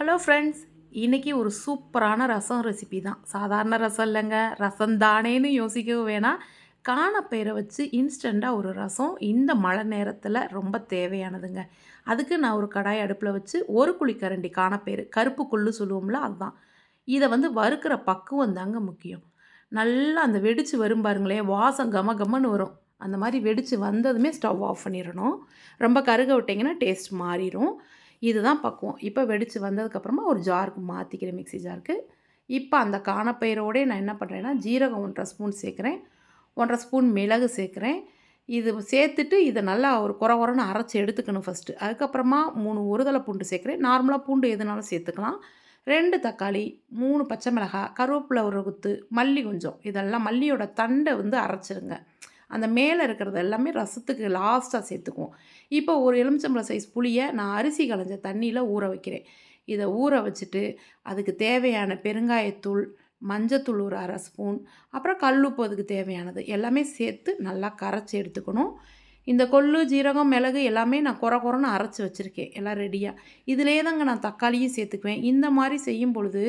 Hello friends இன்றைக்கி ஒரு சூப்பரான ரசம் ரெசிபி தான். சாதாரண ரசம் இல்லைங்க. ரசம் தானேன்னு யோசிக்கவும் வேணாம் காணப்பெயரை வச்சு இன்ஸ்டண்ட்டாக ஒரு ரசம் இந்த மழை நேரத்தில் ரொம்ப தேவையானதுங்க. அதுக்கு நான் ஒரு கடாய் அடுப்பில் வச்சு ஒரு குழிக்கரண்டி காணப்பயிறு கருப்பு கொள்ளு சொல்லுவோம்ல அதுதான். இதை வந்து வறுக்கிற பக்குவம் தாங்க முக்கியம். நல்லா அந்த வெடித்து வரும் பாருங்களேன் வாசம் கம கமன்னு வரும். அந்த மாதிரி வெடித்து வந்ததுமே ஸ்டவ் ஆஃப் பண்ணிடணும் ரொம்ப கருக விட்டிங்கன்னா டேஸ்ட் மாறிடும் இதுதான் பக்குவம். இப்போ வெடித்து வந்ததுக்கப்புறமா ஒரு ஜாருக்கு மாற்றிக்கிறேன் மிக்சி ஜாருக்கு. இப்போ அந்த காணப்பயிரோடே நான் என்ன பண்ணுறேன்னா ஜீரகம் ஒன்றரை ஸ்பூன் சேர்க்குறேன். ஒன்றரை ஸ்பூன் மிளகு சேர்க்குறேன். இது சேர்த்துட்டு இதை நல்லா ஒரு குறை குறைன்னு அரைச்சி எடுத்துக்கணும் ஃபஸ்ட்டு அதுக்கப்புறமா மூணு ஒருதலை பூண்டு சேர்க்குறேன். நார்மலாக பூண்டு எதுனாலும் சேர்த்துக்கலாம். ரெண்டு தக்காளி மூணு பச்சை மிளகாய் கருவேப்பிலை ஒரு குத்து மல்லி கொஞ்சம். இதெல்லாம் மல்லியோட தண்டை வந்து அரைச்சிருங்க. அந்த மேலே இருக்கிறது எல்லாமே ரசத்துக்கு லாஸ்ட்டாக சேர்த்துக்குவோம். இப்போ ஒரு எலுமிச்சம்பழம் சைஸ் புளியை நான் அரிசி களைஞ்ச தண்ணியில் ஊற வைக்கிறேன். இதை ஊற வச்சுட்டு அதுக்கு தேவையான பெருங்காயத்தூள் மஞ்சத்தூள் ஒரு அரை ஸ்பூன் அப்புறம் கல்லுப்பு அதுக்கு தேவையானது. எல்லாமே சேர்த்து நல்லா கரைச்சி எடுத்துக்கணும். இந்த கொள்ளு ஜீரகம் மிளகு எல்லாமே நான் குறை குறைன்னு அரைச்சி வச்சுருக்கேன் எல்லாம் ரெடியாக இதிலே தாங்க நான் தக்காளியும் சேர்த்துக்குவேன். இந்த மாதிரி செய்யும் பொழுது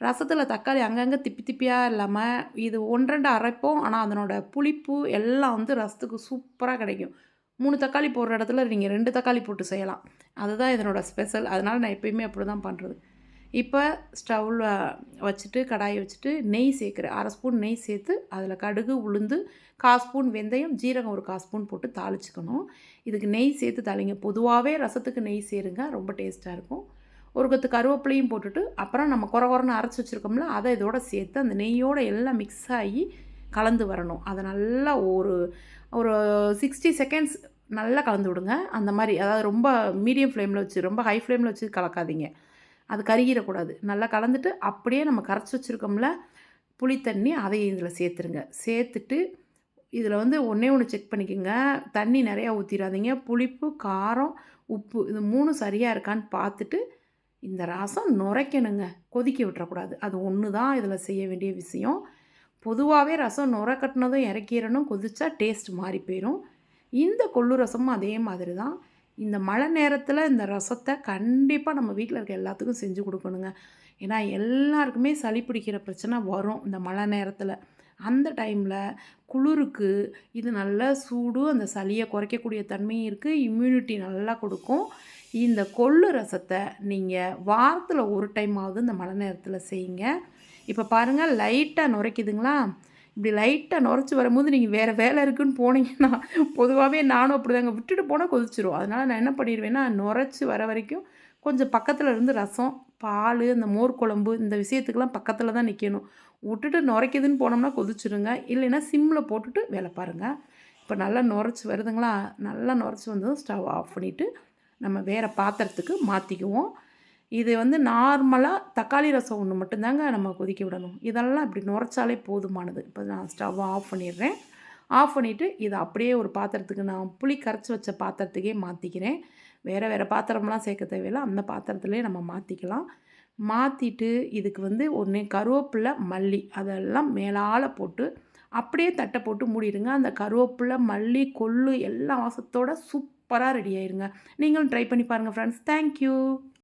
ரசத்தில் தக்காளி அங்கங்கே திப்பி திப்பியாக இல்லாமல் இது ஒன்றரை அரைப்போம். ஆனால் அதனோட புளிப்பு எல்லாம் வந்து ரசத்துக்கு சூப்பராக கிடைக்கும். மூணு தக்காளி போடுற இடத்துல நீங்கள் ரெண்டு தக்காளி போட்டு செய்யலாம். அதுதான் இதனோட ஸ்பெஷல் அதனால் நான் எப்பயுமே அப்படி தான் பண்ணுறது இப்போ ஸ்டவ்வில் வச்சுட்டு கடாயை வச்சுட்டு நெய் சேர்க்குறேன் அரை ஸ்பூன் நெய் சேர்த்து அதில் கடுகு உளுந்து கால் ஸ்பூன் வெந்தயம் ஜீரகம் ஒரு கால் ஸ்பூன் போட்டு தாளிச்சுக்கணும். இதுக்கு நெய் சேர்த்து தாளிங்க. பொதுவாகவே ரசத்துக்கு நெய் சேருங்க. ரொம்ப டேஸ்ட்டாக இருக்கும். ஒரு கொத்து கருவேப்பிலையும் போட்டுட்டு அப்புறம் நம்ம குறை குறைன்னு அரைச்சி வச்சுருக்கோம்ல அதை இதோட சேர்த்து அந்த நெய்யோடு எல்லாம் மிக்ஸ் ஆகி கலந்து வரணும். அதை நல்லா ஒரு ஒரு சிக்ஸ்டி செகண்ட்ஸ் நல்லா கலந்து விடுங்க. அந்த மாதிரி அதாவது ரொம்ப மீடியம் ஃப்ளேமில் வச்சு ரொம்ப ஹை ஃப்ளேமில் வச்சு கலக்காதீங்க. அது கருகிடக்கூடாது. நல்லா கலந்துட்டு அப்படியே நம்ம கரைச்சி வச்சுருக்கோம்ல புளி தண்ணி அதையும் இதில் சேர்த்துருங்க. சேர்த்துட்டு இதில் வந்து ஒன்றே ஒன்று செக் பண்ணிக்கோங்க. தண்ணி நிறையா ஊற்றிடாதீங்க புளிப்பு காரம் உப்பு இது மூணு சரியாக இருக்கான்னு பார்த்துட்டு இந்த ரசம் நுரைக்கணுங்க. கொதிக்க விட்டுறக்கூடாது. அது ஒன்று தான் இதில் செய்ய வேண்டிய விஷயம். பொதுவாகவே ரசம் நுர கட்டினதும் இறக்கிடணும் கொதிச்சா டேஸ்ட் மாறி போயிடும் இந்த கொள்ளு ரசமும் அதே மாதிரி தான். இந்த மழை நேரத்தில் இந்த ரசத்தை கண்டிப்பாக நம்ம வீட்டில் இருக்க எல்லாத்துக்கும் செஞ்சு கொடுக்கணுங்க. ஏன்னா எல்லாருக்குமே சளி பிடிக்கிற பிரச்சனை வரும் இந்த மழை நேரத்தில். அந்த டைமில் குளிருக்கு இது நல்லா சூடு அந்த சளியை குறைக்கக்கூடிய தன்மையும் இருக்குது இம்யூனிட்டி நல்லா கொடுக்கும். இந்த கொள்ளு ரசத்தை நீங்கள் வாரத்தில் ஒரு டைமாவது இந்த மழை நேரத்தில் செய்யுங்க. இப்போ பாருங்கள் லைட்டாக நுரைக்குதுங்களா? இப்படி லைட்டாக நுரைச்சி வரும்போது நீங்கள் வேறு வேலை இருக்குதுன்னு போனீங்கன்னா பொதுவாகவே நானும் அப்படி தாங்க விட்டுட்டு போனால் கொதிச்சிரும். அதனால் நான் என்ன பண்ணிடுவேன்னா நுரைச்சி வர வரைக்கும் கொஞ்சம் பக்கத்தில் இருந்து ரசம் பால் இந்த மோர் குழம்பு இந்த விஷயத்துக்கெல்லாம் பக்கத்தில் தான் நிற்கணும் விட்டுட்டு நுரைக்குதுன்னு போனோம்னா கொதிச்சிருங்க. இல்லைன்னா சிம்மில் போட்டுட்டு வேலை பாருங்கள் இப்போ நல்லா நுரைச்சி வருதுங்களா? நல்லா நுரைச்சி வந்ததும் ஸ்டவ் ஆஃப் பண்ணிவிட்டு நம்ம வேறு பாத்திரத்துக்கு மாற்றிக்குவோம் இது வந்து நார்மலாக தக்காளி ரசம் ஒன்று மட்டும்தாங்க நம்ம கொதிக்க விடணும். இதெல்லாம் இப்படி நுரைச்சாலே போதுமானது. இப்போ நான் ஸ்டவ் ஆஃப் பண்ணிடுறேன். ஆஃப் பண்ணிவிட்டு இதை அப்படியே ஒரு பாத்திரத்துக்கு நான் புளி கரைச்சி வச்ச பாத்திரத்துக்கே மாற்றிக்கிறேன் வேறு வேறு பாத்திரம்லாம் சேர்க்க தேவையில்லை. அந்த பாத்திரத்துலேயே நம்ம மாற்றிக்கலாம் மாற்றிட்டு இதுக்கு வந்து ஒன்று கருவேப்பிலை மல்லி அதெல்லாம் மேலால் போட்டு அப்படியே தட்டை போட்டு மூடிடுங்க. அந்த கருவேப்பிலை மல்லி கொள்ளு எல்லா வாசத்தோட சூப்பராக ரெடி ஆயிருங்க. நீங்களும் ட்ரை பண்ணி பாருங்கள் ஃப்ரெண்ட்ஸ் தேங்க்யூ